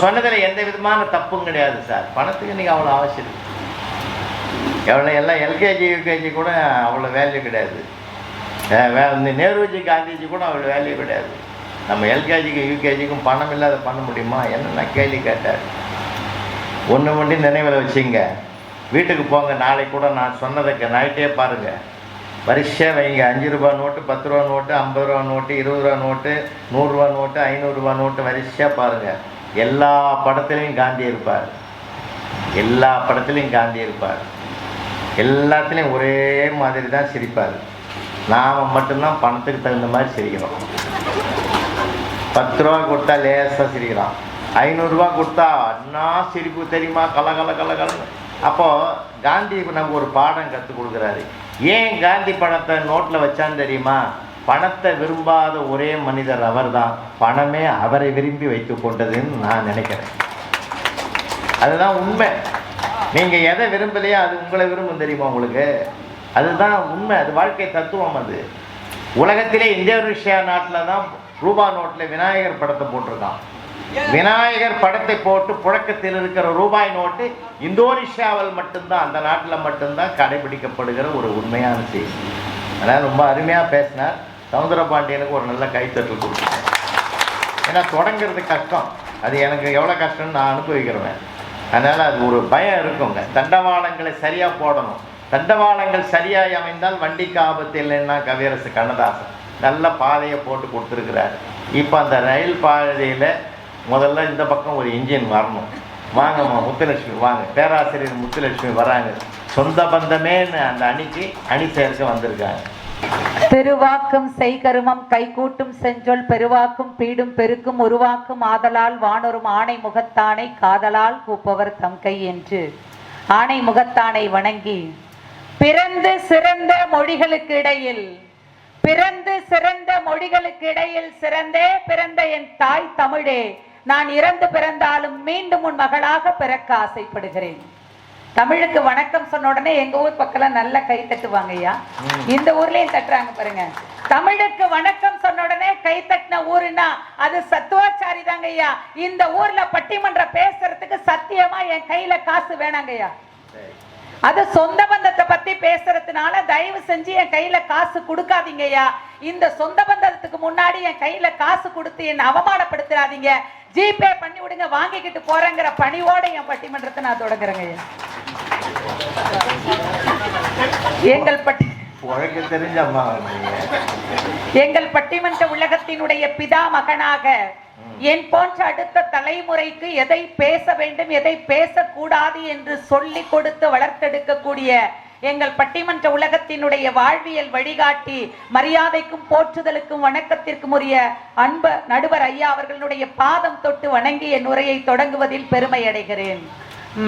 சொன்னதில் எந்த விதமான தப்பும் கிடையாது சார். பணத்துக்கு இன்றைக்கி அவ்வளோ அவசியம் எவ்வளோ எல்லாம் எல்கேஜி யூகேஜி கூட அவ்வளோ வேல்யூ கிடையாது. வே இந்த நேருஜி காந்திஜி கூட அவ்வளோ வேல்யூ கிடையாது. நம்ம எல்கேஜிக்கு யூகேஜிக்கும் பணம் இல்லாத பண்ண முடியுமா? என்னென்ன கேள்வி கேட்டார். ஒன்று மட்டும் நினைவில் வச்சுங்க. வீட்டுக்கு போங்க நாளைக்கு கூட நான் சொன்னதுக்கு நைட்டே பாருங்கள் வரிசையாக வைங்க. அஞ்சு ரூபா நோட்டு பத்து ரூபா நோட்டு ஐம்பது ரூபா நோட்டு இருபது ரூபா நோட்டு நூறுரூவா நோட்டு ஐநூறுரூவா நோட்டு வரிசையாக பாருங்கள் எல்லா படத்துலையும் காந்தி இருப்பார். எல்லா படத்துலையும் காந்தி இருப்பார். எல்லாத்துலேயும் ஒரே மாதிரி தான் சிரிப்பார். நாம் மட்டும்தான் பணத்துக்கு தகுந்த மாதிரி சிரிக்கிறோம். பத்து ரூபா கொடுத்தா லேசாக சிரிக்கிறான். ஐநூறுரூவா கொடுத்தா என்ன சிரிப்பு தெரியுமா? கல கல கல கலன்னு. அப்போது காந்தி நமக்கு ஒரு பாடம் கற்றுக் கொடுக்குறாரு. ஏன் காந்தி பணத்தை நோட்டில் வச்சான்னு தெரியுமா? பணத்தை விரும்பாத ஒரே மனிதர் அவர்தான். பணமே அவரை விரும்பி வைத்து கொண்டதுன்னு நான் நினைக்கிறேன். அதுதான் உண்மை. நீங்கள் எதை விரும்பலையோ அது உங்களை விரும்பும் தெரியுமா உங்களுக்கு? அதுதான் உண்மை. அது வாழ்க்கை தத்துவம் அது. உலகத்திலே இந்தோனேஷியா நாட்டில் தான் ரூபா நோட்டில் விநாயகர் படத்தை போட்டிருக்கான். விநாயகர் படத்தை போட்டு புழக்கத்தில் இருக்கிற ரூபாய் நோட்டு இந்தோனேஷியாவில் மட்டும்தான் அந்த நாட்டில் மட்டும்தான் கடைபிடிக்கப்படுகிற ஒரு உண்மையான செய்தி. அதனால் ரொம்ப அருமையாக பேசினார். சவுந்தரபாண்டியனுக்கு ஒரு நல்ல கைத்தட்டல் கொடுத்துருக்கேன் ஏன்னா தொடங்கிறது கஷ்டம். அது எனக்கு எவ்வளோ கஷ்டம்னு நான் அனுபவிக்கிறேன் அதனால் அது ஒரு பயம் இருக்குங்க. தண்டவாளங்களை சரியாக போடணும். தண்டவாளங்கள் சரியாக அமைந்தால் வண்டிக்கு ஆபத்து இல்லைன்னா கவியரசு கண்ணதாசன் நல்ல பாதையை போட்டு கொடுத்துருக்கிறார். இப்போ அந்த ரயில் பாதையில் முதல்ல இந்த பக்கம் ஒரு இன்ஜின் வரணும். வாங்கம்மா முத்துலட்சுமி வாங்க. பேராசிரியர் முத்துலட்சுமி வராங்க. சொந்த பந்தமேன்னு அந்த அணிக்கு அணி சேர்க்க வந்திருக்காங்க. திருவாக்கும் செய்கருமம் கைகூட்டும் செஞ்சொல் பெருவாக்கும் பீடும் பெருக்கும் உருவாக்கும் ஆதலால் வானொரும் ஆணை முகத்தானை காதலால் கூப்பவர் தம் கை என்று. ஆணை முகத்தானை வணங்கி பிறந்து சிறந்த மொழிகளுக்கு இடையில் பிறந்து சிறந்த மொழிகளுக்கு இடையில் சிறந்தே பிறந்த என் தாய் தமிழே. நான் இறந்து பிறந்தாலும் மீண்டும் உன் மகளாக பிறக்க ஆசைப்படுகிறேன். தமிழுக்கு வணக்கம் சொன்ன உடனே எங்க ஊர் பக்கம் நல்ல கை தட்டுவாங்க ஐயா. இந்த ஊர்லயும் தட்டுறாங்க பாருங்க. தமிழுக்கு வணக்கம் சொன்ன உடனே கை தட்டின ஊருன்னா அது சத்துவாச்சாரி தாங்க ஐயா. இந்த ஊர்ல பட்டிமன்றம் பேசுறதுக்கு சத்தியமா என் கையில காசு வேணாங்க ஐயா. அது சொந்த பந்தத்தை பத்தி பேசுறதுனால தயவு செஞ்சு என் கையில காசு கொடுக்காதீங்க ஐயா. இந்த சொந்த பந்தத்துக்கு முன்னாடி என் கையில காசு கொடுத்து என்ன அவமானப்படுத்தாதீங்க ஜிபே பண்ணி விடுங்க வாங்கிக்கிட்டு போறேங்கிற பணிவோட என் பட்டிமன்றத்தை நான் தொடங்குறேங்க ஐயா. எங்கள் பட்டி எங்கள் பட்டிமன்ற உலகத்தினுடைய பிதா மகனாக என் போன்ற அடுத்த தலைமுறைக்கு எதை பேச வேண்டும் எதை பேசக்கூடாது என்று சொல்லி கொடுத்து வளர்த்தெடுக்கக்கூடிய எங்கள் பட்டிமன்ற உலகத்தினுடைய வாழ்வியல் வழிகாட்டி மரியாதைக்கும் போற்றுதலுக்கும் வணக்கத்திற்கும் உரிய அன்ப நடுவர் ஐயா அவர்களுடைய பாதம் தொட்டு வணங்கி என் உரையை தொடங்குவதில் பெருமை அடைகிறேன்.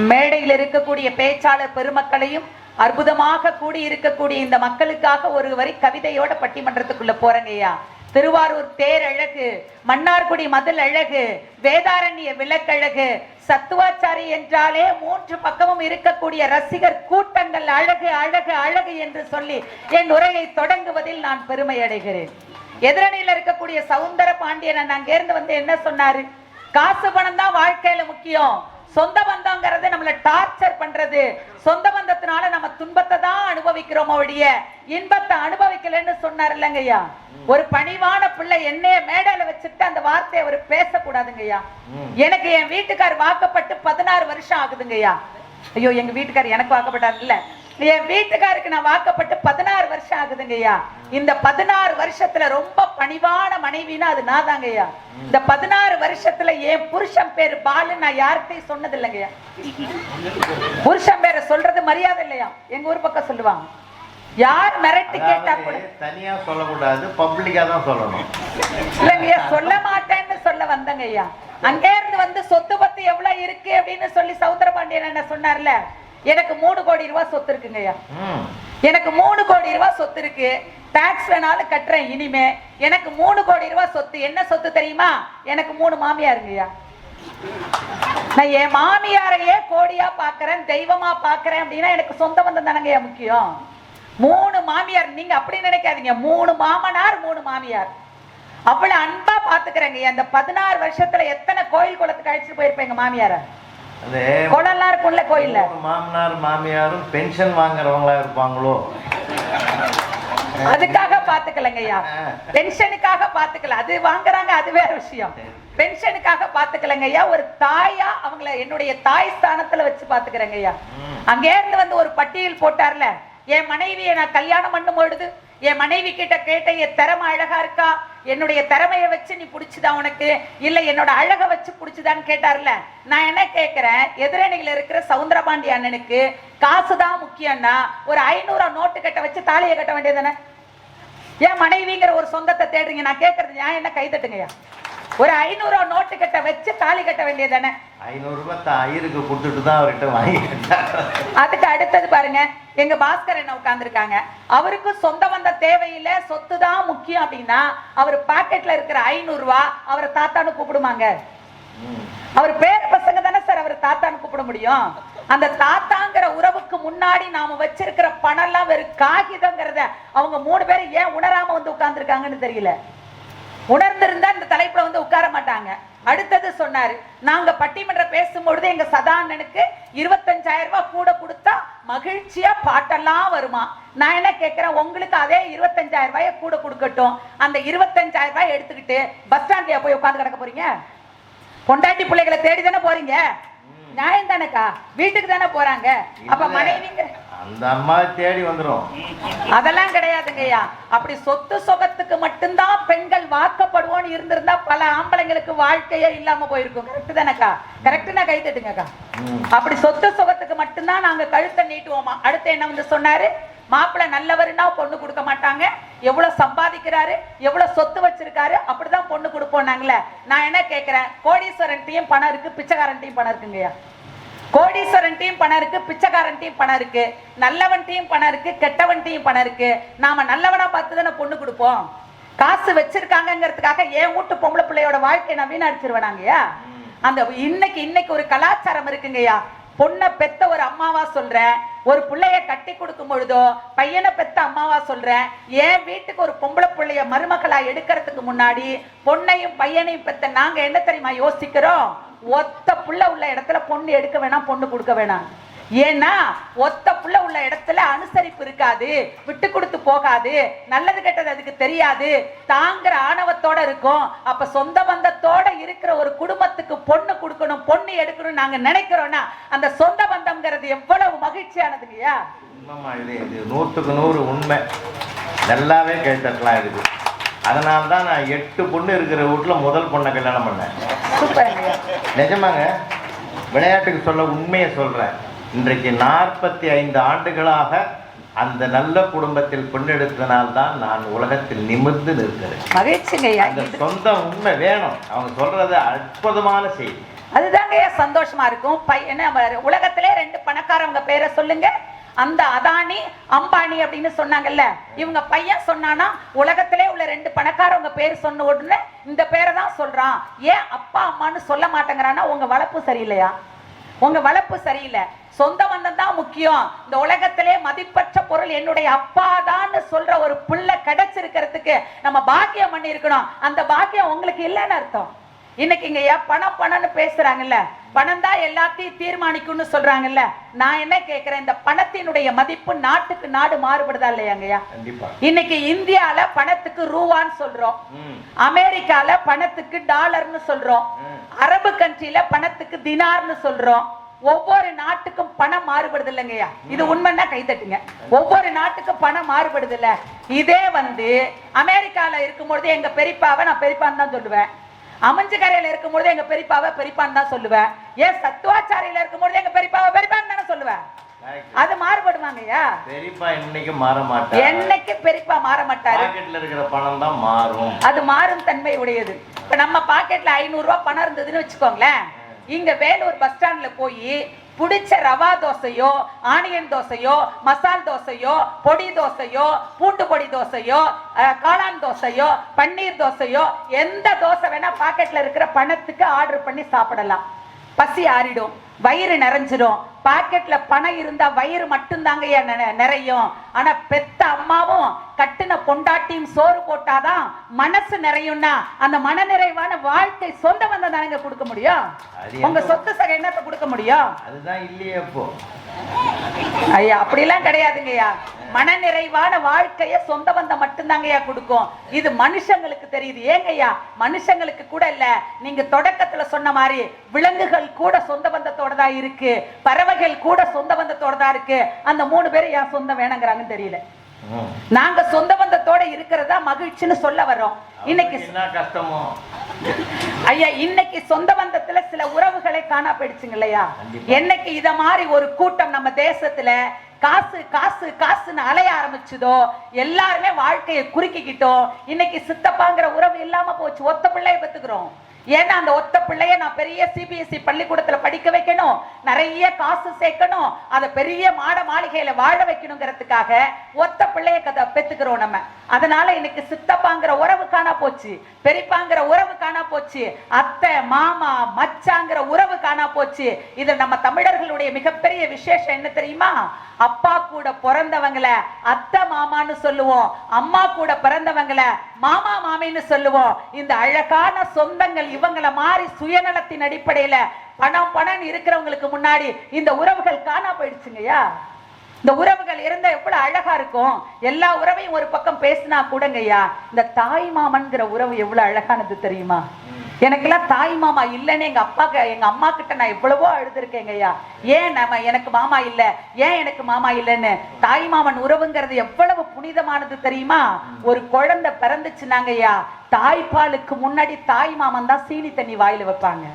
மேடையில் இருக்கக்கூடிய பேச்சாளர் பெருமக்களையும் அற்புதமாக கூடி இருக்கக்கூடிய இந்த மக்களுக்காக ஒரு வரி கவிதையோட பட்டிமன்றத்துக்குள்ள போறேங்க ஐயா. திருவாரூர் தேர் அழகு மன்னார்குடி மதில் அழகு வேதாரண்ய விளக்கழகு சத்துவாச்சாரி என்றாலே மூன்று பக்கமும் இருக்கக்கூடிய ரசிகர் கூட்டங்கள் அழகு அழகு அழகு என்று சொல்லி என் உரையை தொடங்குவதில் நான் பெருமை அடைகிறேன். எதிரணியில் இருக்கக்கூடிய சவுந்தர பாண்டியன் அங்கேருந்து வந்து என்ன சொன்னாரு? காசு பணம் தான் வாழ்க்கையில முக்கியம். சொந்த பந்தங்கிறது நம்மள டார்ச்சர் பண்றது. சொந்த பந்தத்தினால நம்ம துன்பத்தை தான் அனுபவிக்கிறோம் ஒழிய இன்பத்தை அனுபவிக்கலன்னு சொன்னார் இல்லைங்கய்யா ஒரு பணிவான பிள்ளை என்னைய மேடையில வச்சுட்டு அந்த வார்த்தையை அவர் பேசக்கூடாதுங்கய்யா எனக்கு என் வீட்டுக்கார் வாக்கப்பட்டு பதினாறு வருஷம் ஆகுதுங்கய்யா ஐயோ எங்க வீட்டுக்கார் எனக்கு வாக்கப்பட்டார் இல்ல. என் வீட்டுக்காருக்கு நான் வாக்கப்பட்டு பதினாறு வருஷம் ஆகுதுங்கய்யா. இந்த பதினாறு வருஷத்துல ரொம்ப பணிவான மனைவினா அது நான் தாங்கய்யா இந்த பதினாறு வருஷத்துல என் புருஷன் பேரு பாலு நான் யார்கிட்டயும் சொன்னது இல்லைங்கய்யா புருஷன் பேரை சொல்றது மரியாதை இல்லையா? எங்க ஊர் பக்கம் சொல்லுவாங்க. யார் மிரட்டி கேட்டா கூட. தனியா சொல்லக்கூடாது பப்ளிக்கா தான் சொல்லணும். இல்லைங்கய்யா சொல்ல மாட்டேன்னு சொல்ல வந்தங்க ஐயா அங்கே இருந்து வந்து சொத்து பத்து எவ்வளவு இருக்கு அப்படின்னு சொல்லி சவுந்தர பாண்டியன் என்ன சொன்னார்ல? எனக்கு மூணு கோடி ரூபாய் சொத்து இருக்குங்க ஐயா. ம். எனக்கு மூணு கோடி ரூபாய் சொத்து இருக்கு. டாக்ஸ் வேணாலும் கட்டுறேன் இனிமே. எனக்கு மூணு கோடி ரூபாய் சொத்து. என்ன சொத்து தெரியுமா? எனக்கு மூணு மாமியாருங்கய்யா நான் என் மாமியாரையே கோடியா பாக்குறேன் தெய்வமா பாக்குறேன் அப்படின்னா எனக்கு சொந்த பந்தம் தானங்கய்யா முக்கியம். மூணு மாமியார் நீங்க அப்படி நினைக்காதீங்க. மூணு மாமனார் மூணு மாமியார். அவ்வளவு அன்பா பாத்துக்கிறேங்க அந்த பதினாறு வருஷத்துல எத்தனை கோயில் குளத்துக்கு அழைச்சிட்டு போயிருப்பேங்க மாமியார? குளம்லாம் இருக்கும்ல கோயில்ல. மாமனார் மாமியாரும் பென்ஷன் வாங்குறவங்களா இருப்பாங்களோ? அதுக்காக பாத்துக்கலங்க ஐயா. பென்ஷனுக்காக பாத்துக்கல. அது வாங்குறாங்க அது வேற விஷயம். பென்ஷனுக்காக பாத்துக்கலங்க ஐயா. ஒரு தாயா அவங்கள என்னுடைய தாய் ஸ்தானத்துல வச்சு பாத்துக்கிறேங்க ஐயா. அங்கே இருந்து வந்து ஒரு பட்டியல் போட்டார்ல. என் மனைவியை நான் கல்யாணம் பண்ணும் பொழுது என் மனைவி கிட்ட கேட்ட என் திறமை அழகா இருக்கா? என்னுடைய திறமைய வச்சு நீ பிடிச்சதா உனக்கு? இல்ல என்னோட அழக வச்சு பிடிச்சதான்னு கேட்டார்ல. நான் என்ன கேட்கிறேன் எதிரணியில இருக்கிற சவுந்தரபாண்டி அண்ணனுக்கு காசு தான் முக்கியம்னா ஒரு ஐநூறு நோட்டு கட்ட வச்சு தாலியை கட்ட வேண்டியதானே ஏன் மனைவிங்கிற ஒரு சொந்தத்தை தேடுறீங்க. நான் கேட்கறது ஏன் என்ன கைதட்டுங்கய்யா ஒரு ஐநூறு நோட்டு கட்ட வச்சு தாலி கட்ட வேண்டியதானே ஐநூறு ரூபாய் தான் ஐயருக்கு கொடுத்துட்டு தான் அவர்கிட்ட வாங்கிக்கிட்டார் அதுக்கு அடுத்தது பாருங்க எங்க பாஸ்கர் என்ன உட்கார்ந்துருக்காங்க. அவருக்கு சொந்த வந்த தேவையில்லை சொத்து தான் முக்கியம் அப்படின்னா அவர் பாக்கெட்ல இருக்கிற ஐநூறு ரூபாய் அவரை தாத்தான்னு கூப்பிடுமாங்க. அவர் பேர பசங்க தானே சார் அவர் தாத்தான்னு கூப்பிட முடியும். அந்த தாத்தாங்கிற உறவுக்கு முன்னாடி நாம வச்சிருக்கிற பணம் எல்லாம் வெறும் காகிதங்கிறத அவங்க மூணு பேரும் ஏன் உணராம வந்து உட்கார்ந்துருக்காங்கன்னு தெரியல. உணர்ந்திருந்தா இந்த தலைப்புல வந்து உட்கார மாட்டாங்க. அடுத்தது சொன்னாரு நாங்க பட்டிமன்றம் பேசும்பொழுது எங்க சதானனுக்கு இருபத்தஞ்சாயிரம் ரூபாய் கூட கொடுத்தா மகிழ்ச்சியா பாட்டெல்லாம் வருமா? நான் என்ன கேட்கிறேன் உங்களுக்கு அதே இருபத்தஞ்சாயிரம் ரூபாய கூட கொடுக்கட்டும். அந்த இருபத்தஞ்சாயிரம் ரூபாய் எடுத்துக்கிட்டு பஸ் ஸ்டாண்ட்லயா போய் உட்கார்ந்து கிடக்க போறீங்க? பொண்டாட்டி பிள்ளைகளை தேடி தானே போறீங்க? நியாயம் தானேக்கா? வீட்டுக்கு தானே போறாங்க? அப்ப. மனைவிங்கிற அந்த அம்மா தேடி வந்துரும். அதெல்லாம் கிடையாதுங்கய்யா அப்படி சொத்து சொகத்துக்கு மட்டும்தான் பெண்கள் வாக்கப்படுவோம்னு இருந்திருந்தா பல ஆம்பளைங்களுக்கு வாழ்க்கையே இல்லாம போயிருக்கும். கரெக்ட் தானேக்கா? கரெக்ட் நான் கை தட்டுங்கக்கா. அப்படி சொத்து சுகத்துக்கு மட்டும்தான் நாங்க கழுத்தை நீட்டுவோமா? அடுத்து என்ன வந்து சொன்னாரு? மாப்பிள்ளை நல்லவருன்னா பொண்ணு கொடுக்க மாட்டாங்க. எவ்வளவு சம்பாதிக்கிறாரு? எவ்வளவு சொத்து வச்சிருக்காரு? அப்படிதான் பொண்ணு கொடுப்போம் நாங்களே. நான் என்ன கேட்கிறேன் கோடீஸ்வரன்ட்டையும் பணம் இருக்கு பிச்சைக்காரன்ட்டையும் பணம் இருக்குங்கய்யா. கோடீஸ்வரன்ட்டையும் பணம் இருக்கு பிச்சைக்காரன்ட்டையும் பணம் இருக்கு நல்லவன்ட்டையும் பணம் இருக்கு கெட்டவன்ட்டையும் பணம் இருக்கு. நாம நல்லவனா பார்த்து தானே பொண்ணு கொடுப்போம். காசு வச்சிருக்காங்கிறதுக்காக என் வீட்டு பொம்பளை பிள்ளையோட வாழ்க்கையை நான் வீணடிச்சிருவேனாங்கய்யா அந்த இன்னைக்கு இன்னைக்கு ஒரு கலாச்சாரம் இருக்குங்கய்யா பொண்ணை பெத்த ஒரு அம்மாவா சொல்றேன். ஒரு பிள்ளைய கட்டி கொடுக்கும் பொழுதோ பையனை பெத்த அம்மாவா சொல்றேன். என் வீட்டுக்கு ஒரு பொம்பளை பிள்ளைய மருமகளா எடுக்கிறதுக்கு முன்னாடி பொண்ணையும் பையனையும் பெத்த நாங்க என்ன தெரியுமா யோசிக்கிறோம்? ஒத்த புள்ள உள்ள இடத்துல பொண்ணு எடுக்க வேணாம் பொண்ணு கொடுக்க வேணாம். ஏன்னா ஒத்த புள்ள உள்ள இடத்துல அனுசரிப்பு இருக்காது விட்டு கொடுத்து போகாது நல்லது கெட்டது அதுக்கு தெரியாது. தாங்கிற ஆணவத்தோட இருக்கும். அப்ப சொந்த பந்தத்தோட இருக்கிற ஒரு குடும்பத்துக்கு பொண்ணு கொடுக்கணும் பொண்ணு எடுக்கணும் நாங்க நினைக்கிறோம்னா அந்த சொந்த பந்தம்ங்கிறது எவ்வளவு மகிழ்ச்சியானதுங்கய்யா இல்லையா? இது நூற்றுக்கு நூறு உண்மை. நல்லாவே கேட்டுக்கலாம் இருக்கு அதனால தான் நான் எட்டு பொண்ணு இருக்கிற வீட்டில் முதல் பொண்ணை கல்யாணம் பண்ணேன். நிஜமாங்க விளையாட்டுக்கு சொல்ல உண்மையை சொல்கிறேன் இன்றைக்கு நாற்பத்தி ஐந்து ஆண்டுகளாக அந்த நல்ல குடும்பத்தில் பெண்ணெடுத்தனால்தான் நான் உலகத்தில் நிமிர்ந்து நிற்கிறேன். மகிழ்ச்சிங்கய்யா அந்த சொந்த உண்மை வேணும். அவங்க சொல்றது அற்புதமான செய்தி. அதுதாங்கய்யா சந்தோஷமா இருக்கும். பையன் உலகத்திலே ரெண்டு பணக்காரவங்க பேரை சொல்லுங்க. அந்த அதானி அம்பானி அப்படின்னு சொன்னாங்கல்ல. இவங்க பையன் சொன்னானா உலகத்திலே உள்ள ரெண்டு பணக்காரவங்க பேர் சொன்ன உடனே இந்த பேரை தான் சொல்றான். ஏன் அப்பா அம்மான்னு சொல்ல மாட்டேங்கிறான்னா உங்க வளர்ப்பு சரியில்லையா? உங்க வளர்ப்பு சரியில்லை. சொந்த பந்தம் தான் முக்கியம். இந்த உலகத்திலே மதிப்பற்ற பொருள் என்னுடைய அப்பாதான்னு சொல்ற ஒரு பிள்ளை கிடைச்சிருக்கிறதுக்கு நம்ம பாக்கியம் பண்ணி இருக்கணும் அந்த பாக்கியம் உங்களுக்கு இல்லைன்னு அர்த்தம். இன்னைக்கு ஏன் பணம் பணம்னு பேசுறாங்கல்ல? பணம் தான் எல்லாத்தையும் தீர்மானிக்கும்னு சொல்றாங்கல்ல? நான் என்ன கேட்கிறேன் இந்த பணத்தினுடைய மதிப்பு நாட்டுக்கு நாடு மாறுபடுதா இல்லையாங்கய்யா இன்னைக்கு இந்தியால பணத்துக்கு ரூவான்னு சொல்றோம். அமெரிக்கால பணத்துக்கு டாலர்னு சொல்றோம். அரபு கண்ட்ரில பணத்துக்கு தினார்னு சொல்றோம். ஒவ்வொரு நாட்டுக்கும் பணம் மாறுபடுது இல்லைங்கய்யா இது உண்மைன்னா கை தட்டுங்க. ஒவ்வொரு நாட்டுக்கும் பணம் மாறுபடுது இல்ல? இதே வந்து அமெரிக்கால இருக்கும்பொழுது எங்க பெரியப்பாவை நான் பெரியப்பான்னு தான் சொல்லுவேன். அமைஞ்சுக்கரையில இருக்கும்பொழுது எங்க பெரியப்பாவை பெரியப்பான்னு தான் சொல்லுவேன். ஏன் சத்துவாச்சாரியில இருக்கும்பொழுது எங்க பெரியப்பாவை பெரியப்பான்னு தானே சொல்லுவேன். அது மாறுபடுமாங்கய்யா பெரியப்பா இன்னைக்கு மாற மாட்டார்? என்னைக்கு பெரியப்பா மாற மாட்டாரு? பாக்கெட்ல இருக்கிற பணம் தான் மாறும். அது மாறும் தன்மை உடையது. இப்ப நம்ம பாக்கெட்ல ஐநூறு ரூபாய் பணம் இருந்ததுன்னு வச்சுக்கோங்களேன். இங்க வேலூர் பஸ் ஸ்டாண்ட்ல போய் பிடிச்ச ரவா தோசையோ ஆனியன் தோசையோ மசால் தோசையோ பொடி தோசையோ பூண்டு பொடி தோசையோ காளான் தோசையோ பன்னீர் தோசையோ எந்த தோசை வேணா பாக்கெட்ல இருக்கிற பணத்துக்கு ஆர்டர் பண்ணி சாப்பிடலாம். பசி ஆறிடும் வயிறு நிறைஞ்சிடும் பாக்கெட்ல பணம் இருந்தா வயிறு மட்டும்தாங்க நிறையும். ஆனா பெத்த அம்மாவும் கட்டுன பொண்டாட்டியும் சோறு போட்டாதான் மனசு நிறையும்னா அந்த மன நிறைவான வாழ்க்கை சொந்த வந்தம் தானங்க கொடுக்க முடியும்? உங்க சொத்து சகை என்னத்த கொடுக்க முடியும்? அதுதான் இல்லையே இப்போ ஐயா அப்படிலாம் கிடையாதுங்கய்யா. மன நிறைவான வாழ்க்கைய சொந்த பந்தம் மட்டும்தாங்கய்யா கொடுக்கும். இது மனுஷங்களுக்கு தெரியுது. ஏங்கய்யா மனுஷங்களுக்கு கூட இல்ல. நீங்க தொடக்கத்துல சொன்ன மாதிரி விலங்குகள் கூட சொந்த பந்தத்தோட தான் இருக்கு. பறவைகள் கூட சொந்த பந்தத்தோட தான் இருக்கு. அந்த மூணு பேரும் ஏன் சொந்தம் வேணுங்கிறாங்கன்னு தெரியல. நாங்க சொந்த பந்தத்தோட இருக்கிறதா மகிழ்ச்சின்னு சொல்ல வர்றோம். இன்னைக்கு கஷ்டமோ? ஐயா இன்னைக்கு சொந்த பந்தத்துல சில உறவுகளை காணா போயிடுச்சுங்க இல்லையா. என்னைக்கு இத மாதிரி ஒரு கூட்டம் நம்ம தேசத்துல காசு காசு காசுன்னு அலைய ஆரம்பிச்சதோ எல்லாருமே வாழ்க்கையை குறுக்கிக்கிட்டோம் இன்னைக்கு சித்தப்பாங்கிற உறவு இல்லாம போச்சு. ஒத்த பிள்ளைய பெத்துக்கிறோம். ஏன்னா அந்த ஒத்த பிள்ளைய நான் பெரிய சிபிஎஸ்இ பள்ளிக்கூடத்துல படிக்க வைக்கணும். நிறைய காசு சேர்க்கணும். அதை பெரிய மாட மாளிகையில வாழ வைக்கணுங்கிறதுக்காக ஒத்த பிள்ளைய கதை பெத்துக்கிறோம் நம்ம. அதனால இன்னைக்கு சித்தப்பாங்கிற உறவு காணா போச்சு. பெரியப்பாங்கிற உறவு காணா போச்சு. அத்தை மாமா மச்சாங்கிற உறவு காணா போச்சு. இது நம்ம தமிழர்களுடைய மிகப்பெரிய விசேஷம் என்ன தெரியுமா? அப்பா கூட பிறந்தவங்கள அத்தை மாமான்னு சொல்லுவோம். அம்மா கூட பிறந்தவங்கள மாமா மாமின்னு சொல்லுவோம். இந்த அழகான சொந்தங்கள் இவங்கள மாறி சுயநலத்தின் அடிப்படையில பணம் பணம் இருக்கிறவங்களுக்கு முன்னாடி இந்த உறவுகள் காணா போயிடுச்சுங்கய்யா. இந்த உறவுகள் இருந்தா எவ்வளவு அழகா இருக்கும். எல்லா உறவையும் ஒரு பக்கம் பேசினா கூடங்கய்யா. இந்த தாய் மாமன்கிற உறவு எவ்வளவு அழகானது தெரியுமா? எனக்கெல்லாம் தாய் மாமா இல்லைன்னு எங்க அப்பா எங்க அம்மா கிட்ட நான் எவ்வளவோ அழுதுருக்கேங்க ஐயா ஏன் நம்ம எனக்கு மாமா இல்ல? ஏன் எனக்கு மாமா இல்லைன்னு? தாய் மாமன் உறவுங்கிறது எவ்வளவு புனிதமானது தெரியுமா? ஒரு குழந்தை பிறந்துச்சுனாங்க ஐயா தாய்ப்பாலுக்கு முன்னாடி தாய் மாமன் தான் சீனி தண்ணி வாயில வைப்பாங்க.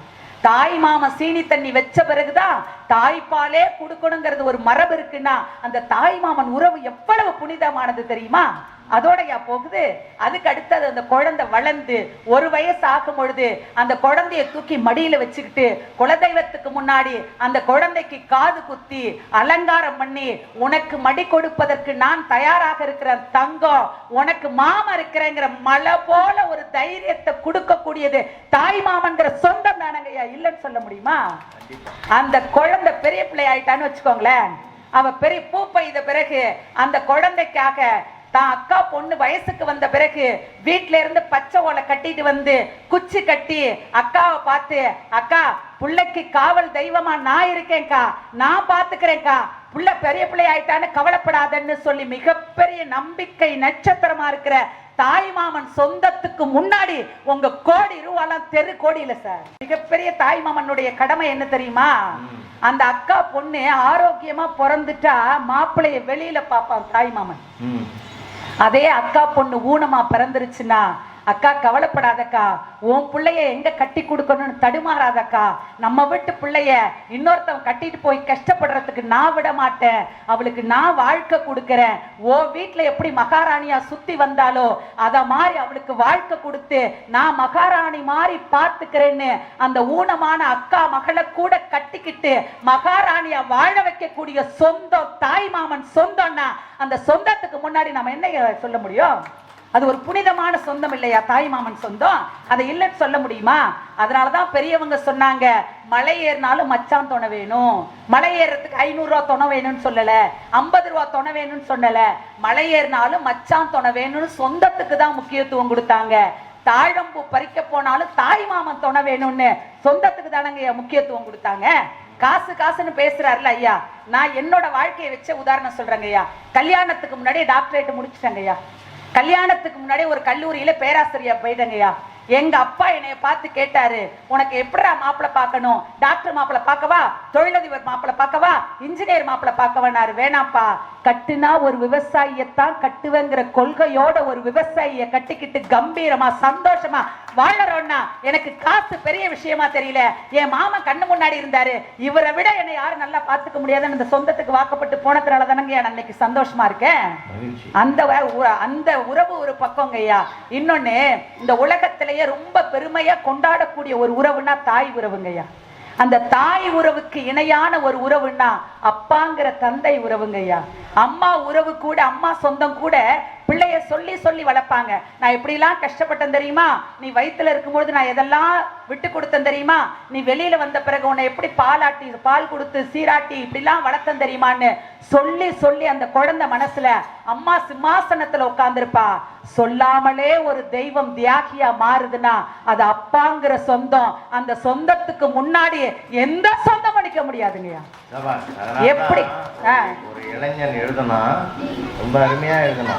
தாய் மாமன் சீனி தண்ணி வச்ச பிறகுதான் தாய்ப்பாலே கொடுக்கணுங்கிறது ஒரு மரபு இருக்குன்னா அந்த தாய் மாமன் உறவு எவ்வளவு புனிதமானது தெரியுமா? அதோடயா போகுது. அதுக்கு அடுத்தது அந்த குழந்தை வளர்ந்து ஒரு வயசு ஆகும் பொழுது அந்த குழந்தைய தூக்கி மடியில வச்சுக்கிட்டு குலதெய்வத்துக்கு முன்னாடி அந்த குழந்தைக்கு காது குத்தி அலங்காரம் பண்ணி உனக்கு மடி கொடுப்பதற்கு நான் தயாராக இருக்கிற தங்கம் உனக்கு மாமன் இருக்கிறேங்கிற மலை போல ஒரு தைரியத்தை கொடுக்கக்கூடியது தாய் மாமன்கிற சொந்தம் தானங்கய்யா இல்லைன்னு சொல்ல முடியுமா? அந்த குழந்தை பெரிய பிள்ளை ஆயிட்டான்னு வச்சுக்கோங்களேன். அவ பெரிய பூ பெய்த பிறகு அந்த குழந்தைக்காக தான் அக்கா பொண்ணு வயசுக்கு வந்த பிறகு வீட்ல இருந்து பச்சை ஓலை கட்டிட்டு வந்து குச்சி கட்டி அக்காவை பார்த்து அக்கா புள்ளைக்கு காவல் தெய்வமா நான் இருக்கேன்க்கா நான் பாத்துக்கிறேன்க்கா புள்ள பெரிய பிள்ளை ஆயிட்டான்னு கவலைப்படாதன்னு சொல்லி மிகப்பெரிய நம்பிக்கை நட்சத்திரமா இருக்கிற தாய் மாமன் சொந்தத்துக்கு முன்னாடி உங்க கோடி ரூபாலாம் தெரு கோடி இல்ல சார். மிகப்பெரிய தாய் மாமனுடைய கடமை என்ன தெரியுமா? அந்த அக்கா பொண்ணு ஆரோக்கியமா பிறந்துட்டா மாப்பிள்ளைய வெளியில பார்ப்பான் தாய் மாமன். அதே அக்கா பொண்ணு ஊனமா பிறந்துருச்சுன்னா அக்கா கவலைப்படாதக்கா. உன் பிள்ளைய எங்க கட்டி கொடுக்கணும்னு தடுமாறாதக்கா. நம்ம வீட்டு பிள்ளைய இன்னொருத்தவன் கட்டிட்டு போய் கஷ்டப்படுறதுக்கு நான் விட மாட்டேன். அவளுக்கு நான் வாழ்க்கை கொடுக்குறேன். ஓ வீட்டுல எப்படி மகாராணியா சுத்தி வந்தாலோ அத மாதிரி அவளுக்கு வாழ்க்கை கொடுத்து நான் மகாராணி மாதிரி பார்த்துக்கிறேன்னு அந்த ஊனமான அக்கா மகளை கூட கட்டிக்கிட்டு மகாராணியா வாழ வைக்கக்கூடிய சொந்தம் தாய் மாமன் சொந்தம்னா அந்த சொந்தத்துக்கு முன்னாடி நம்ம என்ன சொல்ல முடியும்? அது ஒரு புனிதமான சொந்தம் இல்லையா தாய் மாமன் சொந்தம்? அதை இல்லைன்னு சொல்ல முடியுமா? அதனாலதான் பெரியவங்க சொன்னாங்க மலை ஏறினாலும் மச்சான் துணை வேணும். மலை ஏறுறதுக்கு ஐநூறு ரூபா துணை வேணும்னு சொல்லல. ஐம்பது ரூபா துணை வேணும்னு சொல்லல. மலை ஏறினாலும் மச்சான் துணை வேணும்னு சொந்தத்துக்கு தான் முக்கியத்துவம் கொடுத்தாங்க. தாழம்பூ பறிக்க போனாலும் தாய் மாமன் துணை வேணும்னு சொந்தத்துக்கு தானங்க முக்கியத்துவம் கொடுத்தாங்க. காசு காசுன்னு பேசுறாருல ஐயா. நான் என்னோட வாழ்க்கையை வச்ச உதாரணம் சொல்றேங்க ஐயா. கல்யாணத்துக்கு முன்னாடி டாக்டரேட் முடிச்சுட்டேங்க ஐயா. கல்யாணத்துக்கு முன்னாடி ஒரு கல்லூரியில பேராசிரியர் போயிட்டேங்கய்யா. எங்க அப்பா என்னைய பார்த்து கேட்டாரு உனக்கு எப்படிடா மாப்பிள்ளை பார்க்கணும்? டாக்டர் மாப்பிள்ளை பார்க்கவா? தொழிலதிபர் மாப்பிள்ளை பார்க்கவா? இன்ஜினியர் மாப்பிள்ளை பார்க்கவானாரு. வேணாப்பா கட்டுனா ஒரு விவசாயியத்தான் கட்டுவேங்கிற கொள்கையோட ஒரு விவசாயிய கட்டிக்கிட்டு கம்பீரமா சந்தோஷமா வாழறோம்னா எனக்கு காசு பெரிய விஷயமா தெரியல. என் மாமன் கண்ணு முன்னாடி இருந்தாரு. இவரை விட என்னை யாரும் நல்லா பார்த்துக்க முடியாதுன்னு இந்த சொந்தத்துக்கு வாக்கப்பட்டு போனதுனால தானங்க நான் இன்னைக்கு சந்தோஷமா இருக்கேன். அந்த அந்த உறவு ஒரு பக்கங்க ஐயா இன்னொன்னு இந்த உலகத்திலேயே ரொம்ப பெருமையா கொண்டாடக்கூடிய ஒரு உறவுன்னா தாய் உறவுங்கய்யா. அந்த தாய் உறவுக்கு இணையான ஒரு உறவுன்னா அப்பாங்கிற தந்தை உறவுங்கய்யா. அம்மா உறவு கூட அம்மா சொந்தம் கூட பிள்ளைய சொல்லி சொல்லி வளர்ப்பாங்க. நான் எப்படிலாம் கஷ்டப்பட்டேன் தெரியுமா? நீ வயித்துல இருக்கும்பொழுது நான் எதெல்லாம் விட்டு கொடுத்தேன் தெரியுமா? நீ வெளியில வந்த பிறகு உன்னை எப்படி பாலாட்டி பால் கொடுத்து சீராட்டி இப்படிலாம் வளர்த்தேன் தெரியுமான்னு சொல்லி சொல்லி அந்த குழந்தை மனசுல அம்மா சிம்மாசனத்துல உட்கார்ந்திருப்பா. சொல்லாமலே ஒரு தெய்வம் தியாகியா மாறுதுன்னா அது அப்பாங்கிற சொந்தம். அந்த சொந்தத்துக்கு முன்னாடி எந்த சொந்தம் அடிக்க முடியாதுங்கய்யா. எப்படி? ஒரு இளைஞன் எழுதுனா ரொம்ப அருமையா எழுதுனா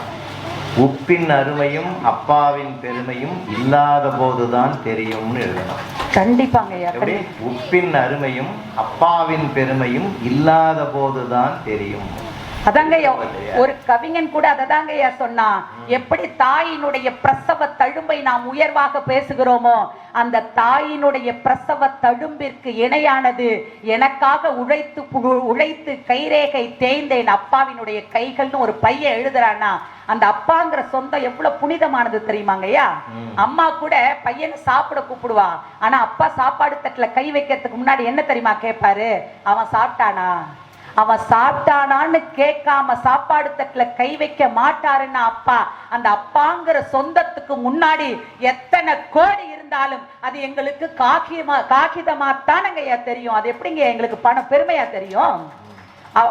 உப்பின் அருமையும் அப்பாவின் பெருமையும் இல்லாத போதுதான் தெரியும்னு எழுதணும். கண்டிப்பாங்கய்யா எப்படி? உப்பின் அருமையும் அப்பாவின் பெருமையும் இல்லாத போதுதான் தெரியும். அதாங்கய்யா ஒரு கவிஞன் கூட அததாங்கய்யா சொன்னா எப்படி தாயினுடைய பிரசவ தழும்பை நாம் உயர்வாக பேசுகிறோமோ அந்த தாயினுடைய பிரசவ தழும்பிற்கு இணையானது எனக்காக உழைத்து உழைத்து கைரேகை தேய்ந்தேன் அப்பாவினுடைய கைகள்னு ஒரு பையன் எழுதுறானா அந்த அப்பாங்கிற சொந்தம் எவ்வளவு புனிதமானது தெரியுமாங்கய்யா. அம்மா கூட பையனை சாப்பிட கூப்பிடுவா. ஆனா அப்பா சாப்பாடு தட்டுல கை வைக்கிறதுக்கு முன்னாடி என்ன தெரியுமா கேட்பாரு அவன் சாப்பிட்டானா? அவன் சாப்பிட்டானான்னு கேட்காம சாப்பாடு தட்டுல கை வைக்க மாட்டாருன்னா அப்பா அந்த அப்பாங்கிற சொந்தத்துக்கு முன்னாடி எத்தனை கோடி இருந்தாலும் அது எங்களுக்கு காகிதமா காகிதமா தானங்கய்யா தெரியும். அது எப்படிங்க எங்களுக்கு பணம் பெருமையா தெரியும்?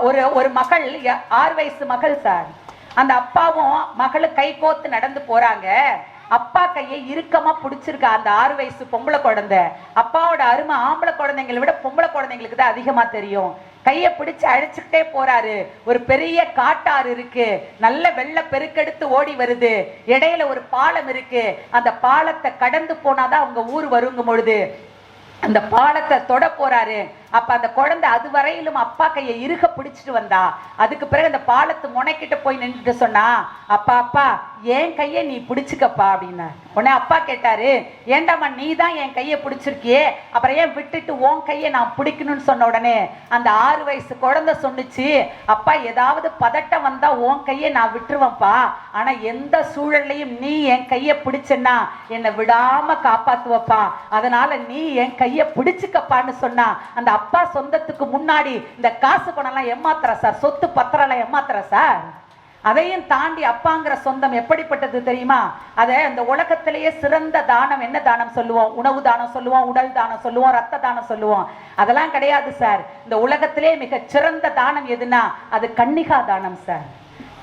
ஒரு ஒரு மகள் ஆறு வயசு மகள் சார். அந்த அப்பாவும் மகளும் கை கோத்து நடந்து போறாங்க. அப்பா கையை இறுக்கமா பிடிச்சிருக்கா அந்த ஆறு வயசு பொம்பளை குழந்தை. அப்பாவோட அருமை ஆம்பளை குழந்தைங்களை விட பொம்பளை குழந்தைங்களுக்கு தான் அதிகமா தெரியும். கையை பிடிச்சு அழைச்சிக்கிட்டே போறாரு. ஒரு பெரிய காட்டாறு இருக்கு. நல்ல வெள்ள பெருக்கெடுத்து ஓடி வருது. இடையில ஒரு பாலம் இருக்கு. அந்த பாலத்தை கடந்து போனாதான் அவங்க ஊர் வருங்கும் பொழுது அந்த பாலத்தை தொட போறாரு. அப்ப அந்த குழந்தை அது வரையிலும் அப்பா கையை இறுக பிடிச்சிட்டு வந்தா. அதுக்கு பிறகு அந்த பாலத்து முனைக்கிட்ட போய் நின்றுட்டு சொன்னா அப்பா அப்பா என் கையை நீ பிடிச்சிக்கப்பா அப்படின்னா. உடனே அப்பா கேட்டாரு ஏண்டாம்மா நீ தான் என் கையை பிடிச்சிருக்கியே? அப்புறம் ஏன் விட்டுட்டு உன் கையை நான் பிடிக்கணும்னு சொன்ன உடனே அந்த ஆறு வயசு குழந்தை சொன்னுச்சு அப்பா ஏதாவது பதட்டம் வந்தா உன் கையை நான் விட்டுருவேன்ப்பா. ஆனா எந்த சூழல்லையும் நீ என் கையை பிடிச்சன்னா என்னை விடாம காப்பாத்துவப்பா. அதனால நீ என் கையை பிடிச்சிக்கப்பான்னு சொன்னா அந்த அப்பா சொந்தத்துக்கு முன்னாடி இந்த காசு பணம்லாம் ஏமாத்துற சார். சொத்து பத்திரம்லாம் ஏமாத்துற சார். அதையும் தாண்டி அப்பாங்கிற சொந்தம் எப்படிப்பட்டது தெரியுமா? அதை இந்த உலகத்திலேயே சிறந்த தானம் என்ன தானம் சொல்லுவோம்? உணவு தானம் சொல்லுவோம் உடல் தானம் சொல்லுவோம் ரத்த தானம் சொல்லுவோம். அதெல்லாம் கிடையாது சார். இந்த உலகத்திலே மிக சிறந்த தானம் எதுனா? அது கன்னிகா தானம் சார்.